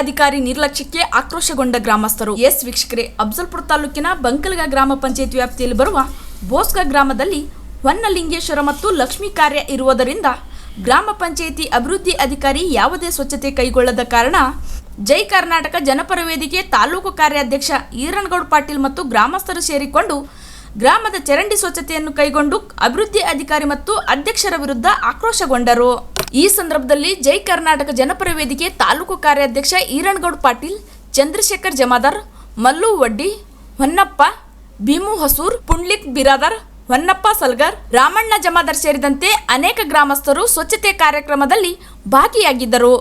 ಅಧಿಕಾರಿ ನಿರ್ಲಕ್ಷ್ಯಕ್ಕೆ ಆಕ್ರೋಶಗೊಂಡ ಗ್ರಾಮಸ್ಥರು. ಎಸ್ ವೀಕ್ಷಕರೇ ಅಫ್ಜಲ್ಪುರ ತಾಲೂಕಿನ ಬಂಕಲ್ಗ ಗ್ರಾಮ ಪಂಚಾಯತ್ ವ್ಯಾಪ್ತಿಯಲ್ಲಿ ಬರುವ ಬೋಸ್ಕ ಗ್ರಾಮದಲ್ಲಿ ಹೊನ್ನಲಿಂಗೇಶ್ವರ ಮತ್ತು ಲಕ್ಷ್ಮೀ ಕಾರ್ಯ ಇರುವುದರಿಂದ ಗ್ರಾಮ ಪಂಚಾಯಿತಿ ಅಭಿವೃದ್ಧಿ ಅಧಿಕಾರಿ ಯಾವುದೇ ಸ್ವಚ್ಛತೆ ಕೈಗೊಳ್ಳದ ಕಾರಣ ಜೈ ಕರ್ನಾಟಕ ಜನಪರ ವೇದಿಕೆ ತಾಲೂಕು ಕಾರ್ಯಾಧ್ಯಕ್ಷ ಈರನಗೌಡ ಪಾಟೀಲ್ ಮತ್ತು ಗ್ರಾಮಸ್ಥರು ಸೇರಿಕೊಂಡು ಗ್ರಾಮದ ಚರಂಡಿ ಸ್ವಚ್ಛತೆಯನ್ನು ಕೈಗೊಂಡು ಅಭಿವೃದ್ಧಿ ಅಧಿಕಾರಿ ಮತ್ತು ಅಧ್ಯಕ್ಷರ ವಿರುದ್ಧ ಆಕ್ರೋಶಗೊಂಡರು. ಈ ಸಂದರ್ಭದಲ್ಲಿ ಜೈ ಕರ್ನಾಟಕ ಜನಪರ ವೇದಿಕೆ ತಾಲೂಕು ಕಾರ್ಯಾಧ್ಯಕ್ಷ ಈರಣಗೌಡ ಪಾಟೀಲ್, ಚಂದ್ರಶೇಖರ್ ಜಮಾದಾರ್, ಮಲ್ಲು ವಡ್ಡಿ, ಹೊನ್ನಪ್ಪ, ಭೀಮು ಹಸೂರ್, ಪುಂಡ್ಲಿಕ್ ಬಿರಾದರ್, ಹೊನ್ನಪ್ಪ ಸಲ್ಗರ್, ರಾಮಣ್ಣ ಜಮಾದಾರ್ ಸೇರಿದಂತೆ ಅನೇಕ ಗ್ರಾಮಸ್ಥರು ಸ್ವಚ್ಛತೆ ಕಾರ್ಯಕ್ರಮದಲ್ಲಿ ಭಾಗಿಯಾಗಿದ್ದರು.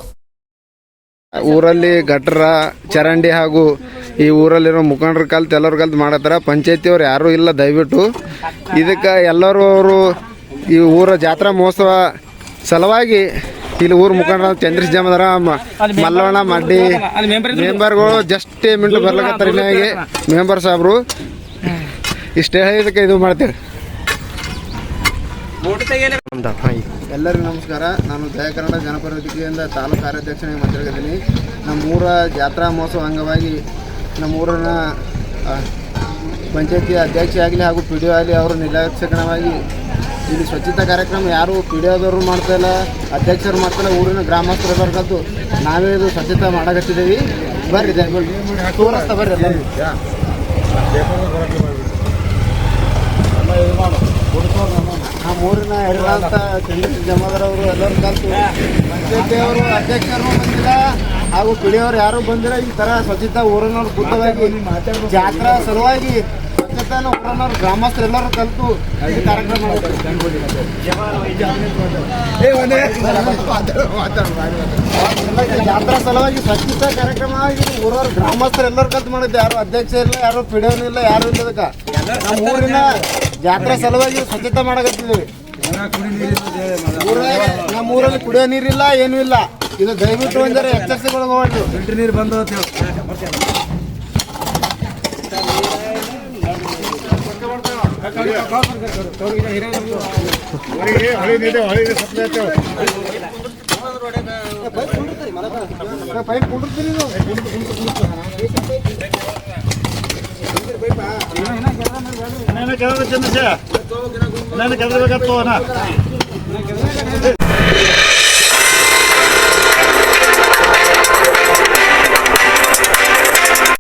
ಊರಲ್ಲಿ ಗಟ್ರ ಚರಂಡಿ ಹಾಗೂ ಈ ಊರಲ್ಲಿರೋ ಮುಖಂಡರ ಕಲ್ತು ಎಲ್ಲರ ಕಲ್ತು ಮಾಡತ್ತಾರ. ಪಂಚಾಯತಿಯವ್ರು ಯಾರೂ ಇಲ್ಲ ದಯವಿಟ್ಟು. ಇದಕ್ಕೆ ಎಲ್ಲರೂ ಅವರು ಈ ಊರ ಜಾತ್ರಾ ಮಹೋತ್ಸವ ಸಲುವಾಗಿ ಇಲ್ಲಿ ಊರು ಮುಖಂಡರ ಚಂದ್ರೇಶ್ ಜಮದರ ಮ- ಮಲ್ಲವಣ್ಣ ಮಡ್ಡಿ ಮೆಂಬರ್ಗಳು ಜಸ್ಟ್ ಮಿಂಟು ಬರ್ಲಕತ್ತಾರ ಇನ್ನಾಗಿ ಮೆಂಬರ್ ಸಾಬ್ರು. ಇಷ್ಟೇ ಹೇಳಿದಕ್ಕೆ ಇದು ಮಾಡ್ತೀವಿ. ಎಲ್ಲರಿಗೂ ನಮಸ್ಕಾರ. ನಾನು ಜಯ ಕನ್ನಡ ಜನಪರ ವೇದಿಕೆಯಿಂದ ತಾಲೂಕು ಕಾರ್ಯಾಧ್ಯಕ್ಷನಾಗಿ ಮಾತಾಡಿದ್ದೀನಿ ನಮ್ಮೂರ ಜಾತ್ರಾ ಮಹೋತ್ಸವ ಅಂಗವಾಗಿ ನಮ್ಮೂರನ್ನ ಪಂಚಾಯತಿ ಅಧ್ಯಕ್ಷ ಆಗಲಿ ಹಾಗೂ ಪಿ ಡಿ ಒ ಆಗಲಿ ಅವರು ನಿರ್ಲಕ್ಷಣವಾಗಿ ಇಲ್ಲಿ ಸ್ವಚ್ಛತಾ ಕಾರ್ಯಕ್ರಮ ಯಾರು ಪಿ ಡಿ ಒದವರು ಮಾಡ್ತಾಯಿಲ್ಲ ಅಧ್ಯಕ್ಷರು ಮಾಡ್ತಾಯಿಲ್ಲ ಊರಿನ ಗ್ರಾಮಸ್ಥರು ಬರ್ಕಂತು ನಾವೇ ಇದು ಸ್ವಚ್ಛತಾ ಮಾಡಕತ್ತಿದ್ದೀವಿ. ಬರ್ರಿ ತೋರಿಸ್ತಾ ಬರ್ರಿ ನಮ್ಮ ಊರಿನ ಹಿರಿಯಂತ ಚಂದ್ರಶೇಖರ್ ಜಮಾದಾರ್ ಅವರು ಎಲ್ಲರೂ ಕಲ್ತು ಅವರು ಅಧ್ಯಕ್ಷರು ಬಂದಿಲ್ಲ, ಹಾಗೂ ಪಿಳಿಯವರು ಯಾರು ಬಂದಿಲ್ಲ, ಈ ತರ ಸ್ವಚ್ಛತಾ ಊರಿನವ್ರು ಬುದ್ಧವಾಗಿ ಜಾತ್ರಾ ಸಲುವಾಗಿ ಗ್ರಾಮಸ್ಥರು ಎಲ್ಲರೂ ಕಲ್ತು ಕಾರ್ಯಕ್ರಮ. ಜಾತ್ರಾ ಸಲುವಾಗಿ ಸ್ವಚ್ಛತಾ ಕಾರ್ಯಕ್ರಮ ಆಗಿ ಊರವ್ರು ಗ್ರಾಮಸ್ಥರು ಎಲ್ಲರೂ ಕಲ್ತು ಮಾಡಿದ್ದೆ. ಯಾರು ಅಧ್ಯಕ್ಷ ಇಲ್ಲ ಯಾರು ಪಿಡಿಯೋನು ಇಲ್ಲ ಯಾರು ಇಲ್ಲದಕ್ಕ ನಮ್ಮ ಊರಿನ ಜಾತ್ರಾ ಸಲುವಾಗಿ ಸ್ವಚ್ಛತೆ ಮಾಡಕತ್ತಿದ್ದೀವಿ. ಊರಾಗ ನಮ್ಮ ಊರಲ್ಲಿ ಕುಡಿಯೋ ನೀರಿಲ್ಲ ಏನೂ ಇಲ್ಲ. ಇದು ದಯವಿಟ್ಟು ಒಂದರೆ ಎಚ್ಚರಿಸಿಗಳು ಹೋಗ್ಬಾರ್ದು ಫಿಲ್ಟರ್ ನೀರು ಬಂದು ನೀವು ನಾನು ಕೆಳಗೆ ಚಂದ್ರಶೇ